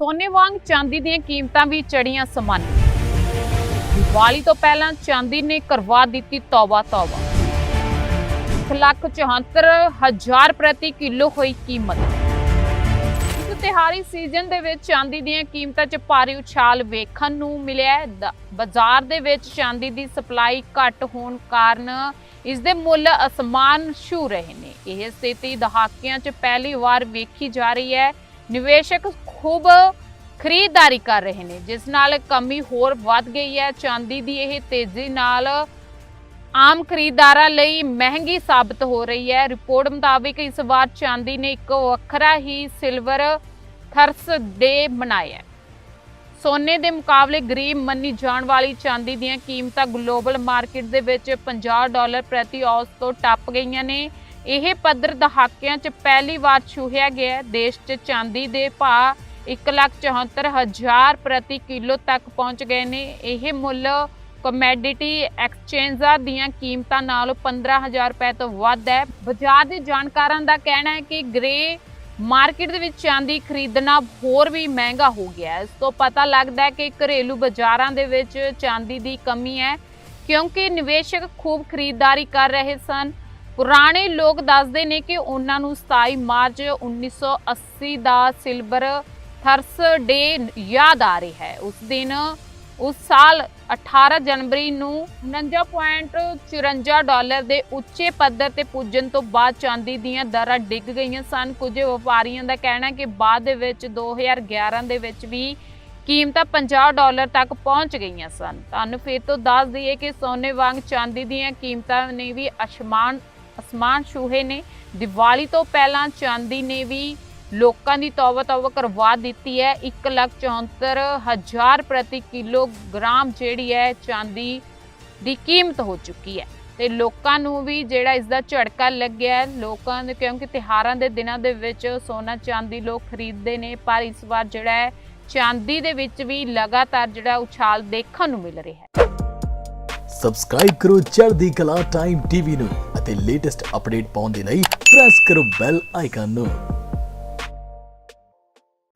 ਸੋਨੇ ਵਾਂਗ ਚਾਂਦੀ ਦੀਆਂ ਕੀਮਤਾਂ ਵੀ ਚੜੀਆਂ ਸਮਾਨ। ਦੀਵਾਲੀ ਤੋਂ ਪਹਿਲਾਂ ਚਾਂਦੀ ਨੇ ਕਰਵਾ ਦਿੱਤੀ ਤੌਬਾ ਤੌਬਾ ਲੱਖ 74 ਪ੍ਰਤੀ ਕਿਲੋ ਹੋਈ ਕੀਮਤ। ਇਸ ਤਿਹਾਰੀ ਸੀਜ਼ਨ ਦੇ ਵਿੱਚ ਚਾਂਦੀ ਦੀਆਂ ਕੀਮਤਾਂ 'ਚ ਭਾਰੀ ਉਛਾਲ ਵੇਖਣ ਨੂੰ ਮਿਲਿਆ ਹੈ। ਬਾਜ਼ਾਰ ਦੇ ਵਿੱਚ ਚਾਂਦੀ ਦੀ ਸਪਲਾਈ ਘੱਟ ਹੋਣ ਕਾਰਨ ਇਸ ਦੇ ਮੁੱਲ ਅਸਮਾਨ ਛੂ ਰਹੇ ਨੇ। ਇਹ ਸਥਿਤੀ ਦਹਾਕਿਆਂ 'ਚ ਪਹਿਲੀ ਵਾਰ ਵੇਖੀ ਜਾ ਰਹੀ ਹੈ। ਨਿਵੇਸ਼ਕ ਖੂਬ ਖਰੀਦਦਾਰੀ ਕਰ ਰਹੇ ਨੇ, ਜਿਸ ਨਾਲ ਕਮੀ ਹੋਰ ਵੱਧ ਗਈ ਹੈ। ਚਾਂਦੀ ਦੀ ਇਹ ਤੇਜ਼ੀ ਨਾਲ ਆਮ ਖਰੀਦਦਾਰਾਂ ਲਈ ਮਹਿੰਗੀ ਸਾਬਤ ਹੋ ਰਹੀ ਹੈ। ਰਿਪੋਰਟ ਮੁਤਾਬਿਕ ਇਸ ਵਾਰ ਚਾਂਦੀ ਨੇ ਇੱਕ ਵੱਖਰਾ ਹੀ ਸਿਲਵਰ ਥਰਸ ਡੇ ਬਣਾਇਆ ਸੋਨੇ ਦੇ ਮੁਕਾਬਲੇ ਗਰੀਬ ਮੰਨੀ ਜਾਣ ਵਾਲੀ ਚਾਂਦੀ ਦੀਆਂ ਕੀਮਤਾਂ ਗਲੋਬਲ ਮਾਰਕੀਟ ਦੇ ਵਿੱਚ 50 ਡਾਲਰ ਪ੍ਰਤੀ ਔਸਤ ਤੋਂ ਟੱਪ ਗਈਆਂ ਨੇ। ਇਹ ਪੱਧਰ ਦਹਾਕਿਆਂ 'ਚ ਪਹਿਲੀ ਵਾਰ ਛੂਹਿਆ ਗਿਆ ਦੇਸ਼ 'ਚ ਚਾਂਦੀ ਦੇ ਭਾਅ 1,74,000 ਪ੍ਰਤੀ ਕਿਲੋ ਤੱਕ ਪਹੁੰਚ ਗਏ ਨੇ। ਇਹ ਮੁੱਲ ਕਮੈਡਿਟੀ ਐਕਸਚੇਂਜਾਂ ਦੀਆਂ ਕੀਮਤਾਂ ਨਾਲੋਂ 15000 ਰੁਪਏ ਤੋਂ ਵੱਧ ਹੈ। ਬਾਜ਼ਾਰ ਦੇ ਜਾਣਕਾਰਾਂ ਦਾ ਕਹਿਣਾ ਹੈ ਕਿ ਗ੍ਰੇ ਮਾਰਕੀਟ ਦੇ ਵਿੱਚ ਚਾਂਦੀ ਖਰੀਦਣਾ ਹੋਰ ਵੀ ਮਹਿੰਗਾ ਹੋ ਗਿਆ ਹੈ। ਇਸ ਤੋਂ ਪਤਾ ਲੱਗਦਾ ਹੈ ਕਿ ਘਰੇਲੂ ਬਾਜ਼ਾਰਾਂ ਦੇ ਵਿੱਚ ਚਾਂਦੀ ਦੀ ਕਮੀ ਹੈ ਕਿਉਂਕਿ ਨਿਵੇਸ਼ਕ ਖੂਬ ਖਰੀਦਦਾਰੀ ਕਰ ਰਹੇ ਸਨ। ਪੁਰਾਣੇ ਲੋਕ ਦੱਸਦੇ ਨੇ ਕਿ ਉਹਨਾਂ ਨੂੰ 27 ਮਾਰਚ 1980 ਦਾ ਸਿਲਵਰ ਥਰਸ ਡੇ ਯਾਦ ਆ ਰਿਹਾ ਹੈ। ਉਸ ਦਿਨ, ਉਸ ਸਾਲ 18 ਜਨਵਰੀ ਨੂੰ 49.54 ਡਾਲਰ ਦੇ ਉੱਚੇ ਪੱਧਰ ਤੇ ਪੁੱਜਣ ਤੋਂ ਬਾਅਦ ਚਾਂਦੀ ਦੀਆਂ ਦਰਾਂ ਡਿੱਗ ਗਈਆਂ ਸਨ। ਕੁਝ ਵਪਾਰੀਆਂ ਦਾ ਕਹਿਣਾ ਕਿ ਬਾਅਦ ਦੇ ਵਿੱਚ 2011 ਦੇ ਵਿੱਚ ਵੀ ਕੀਮਤਾਂ 50 ਡਾਲਰ ਤੱਕ ਪਹੁੰਚ ਗਈਆਂ ਸਨ। ਤੁਹਾਨੂੰ ਫਿਰ ਤੋਂ ਦੱਸ ਦਈਏ ਕਿ ਸੋਨੇ ਵਾਂਗ ਚਾਂਦੀ ਦੀਆਂ ਕੀਮਤਾਂ ਨੇ ਵੀ ਅਸਮਾਨ ਅਸਮਾਨ ਛੂਹੇ ਨੇ। ਦੀਵਾਲੀ ਤੋਂ ਪਹਿਲਾਂ ਚਾਂਦੀ ਨੇ ਵੀ ਲੋਕਾਂ ਦੀ ਤੌਬਾ ਤੌਬਾ ਕਰਵਾ ਦਿੱਤੀ ਹੈ। 1,74,000 ਪ੍ਰਤੀ ਕਿਲੋਗ੍ਰਾਮ ਜਿਹੜੀ ਹੈ ਚਾਂਦੀ ਦੀ ਕੀਮਤ ਹੋ ਚੁੱਕੀ ਹੈ। ਤੇ ਲੋਕਾਂ ਨੂੰ ਵੀ ਜਿਹੜਾ ਇਸ ਦਾ ਝੜਕਾ ਲੱਗਿਆ ਲੋਕਾਂ ਦੇ ਕਿਉਂਕਿ ਤਿਹਾਰਾਂ ਦੇ ਦਿਨਾਂ ਦੇ ਵਿੱਚ ਸੋਨਾ ਚਾਂਦੀ ਲੋਕ ਖਰੀਦਦੇ ਨੇ ਪਰ ਇਸ ਵਾਰ ਜਿਹੜਾ ਹੈ ਚਾਂਦੀ ਦੇ ਵਿੱਚ ਵੀ ਲਗਾਤਾਰ ਜਿਹੜਾ ਉਛਾਲ ਦੇਖਣ ਨੂੰ ਮਿਲ ਰਿਹਾ ਹੈ। ਸਬਸਕ੍ਰਾਈਬ ਕਰੋ ਚੜ੍ਹਦੀ ਕਲਾ ਟਾਈਮ ਟੀਵੀ ਨੂੰ। ਅਤੇ ਲੇਟੈਸਟ ਅਪਡੇਟ ਪਾਉਣ ਦੇ ਲਈ ਪ੍ਰੈਸ ਕਰੋ ਬੈਲ ਆਈਕਨ ਨੂੰ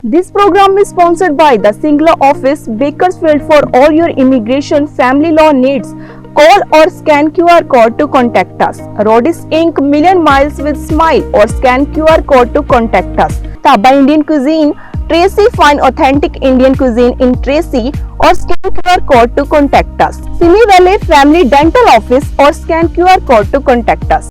This program is sponsored by the Singla office, Bakersfield for all your immigration family law needs. Call or scan QR code to contact us. Rodis Inc. Million Miles with Smile or scan QR code to contact us. Taba Indian Cuisine, Tracy Fine Authentic Indian Cuisine in Tracy or scan QR code to contact us. Simi Valley Family Dental Office or scan QR code to contact us.